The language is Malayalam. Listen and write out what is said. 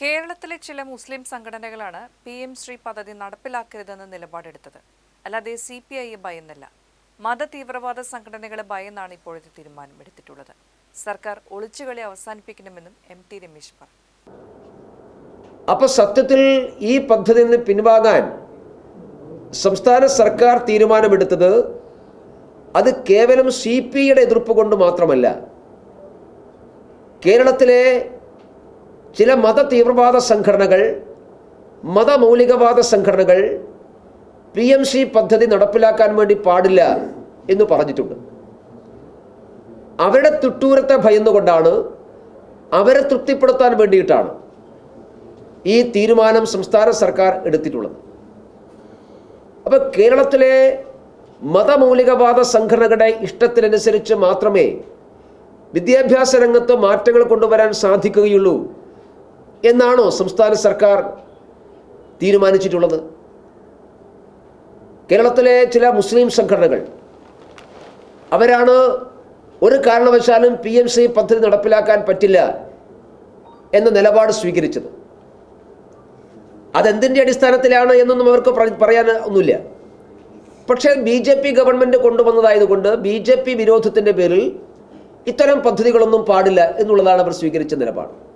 കേരളത്തിലെ ചില മുസ്ലിം സംഘടനകളാണ് പി എം ശ്രീ പദ്ധതി നടപ്പിലാക്കരുതെന്ന് നിലപാടെടുത്തത്. അല്ലാതെ സി പി ഐ ഭയന്നല്ല. മത തീവ്രവാദ സംഘടനകളെ ഭയന്നാണ് ഇപ്പോഴത്തെ തീരുമാനമെടുത്തിട്ടുള്ളത്. സർക്കാർ ഒളിച്ചുകളി അവസാനിപ്പിക്കണമെന്നും എം ടി രമേശ് പറഞ്ഞു. അപ്പൊ സത്യത്തിൽ ഈ പദ്ധതിയിൽ നിന്ന് പിൻവാങ്ങാൻ സംസ്ഥാന സർക്കാർ തീരുമാനമെടുത്തത് അത് കേവലം സി പി ഐയുടെ എതിർപ്പ് കൊണ്ട് മാത്രമല്ല കേരളത്തിലെ ചില മത തീവ്രവാദ സംഘടനകൾ മതമൗലികവാദ സംഘടനകൾ പി എം സി പദ്ധതി നടപ്പിലാക്കാൻ വേണ്ടി പാടില്ല എന്ന് പറഞ്ഞിട്ടുണ്ട്. അവരുടെ തുട്ടൂരത്തെ ഭയന്നുകൊണ്ടാണ് അവരെ തൃപ്തിപ്പെടുത്താൻ വേണ്ടിയിട്ടാണ് ഈ തീരുമാനം സംസ്ഥാന സർക്കാർ എടുത്തിട്ടുള്ളത്. അപ്പോൾ കേരളത്തിലെ മതമൗലികവാദ സംഘടനകളുടെ ഇഷ്ടത്തിനനുസരിച്ച് മാത്രമേ വിദ്യാഭ്യാസ രംഗത്ത് മാറ്റങ്ങൾ കൊണ്ടുവരാൻ സാധിക്കുകയുള്ളൂ. എന്നാണോ സംസ്ഥാന സർക്കാർ തീരുമാനിച്ചിട്ടുള്ളത്? കേരളത്തിലെ ചില മുസ്ലിം സംഘടനകൾ അവരാണ് ഒരു കാരണവശാലും പി എം സി പദ്ധതി നടപ്പിലാക്കാൻ പറ്റില്ല എന്ന നിലപാട് സ്വീകരിച്ചത്. അതെന്തിന്റെ അടിസ്ഥാനത്തിലാണ് എന്നൊന്നും അവർക്ക് പറ- പറയാൻ ഒന്നുമില്ല. പക്ഷേ ബി ജെ പി ഗവൺമെന്റ് കൊണ്ടുവന്നതായതുകൊണ്ട് ബി ജെ പി വിരോധത്തിന്റെ പേരിൽ ഇത്തരം പദ്ധതികളൊന്നും പാടില്ല എന്നുള്ളതാണ് അവർ സ്വീകരിച്ച നിലപാട്.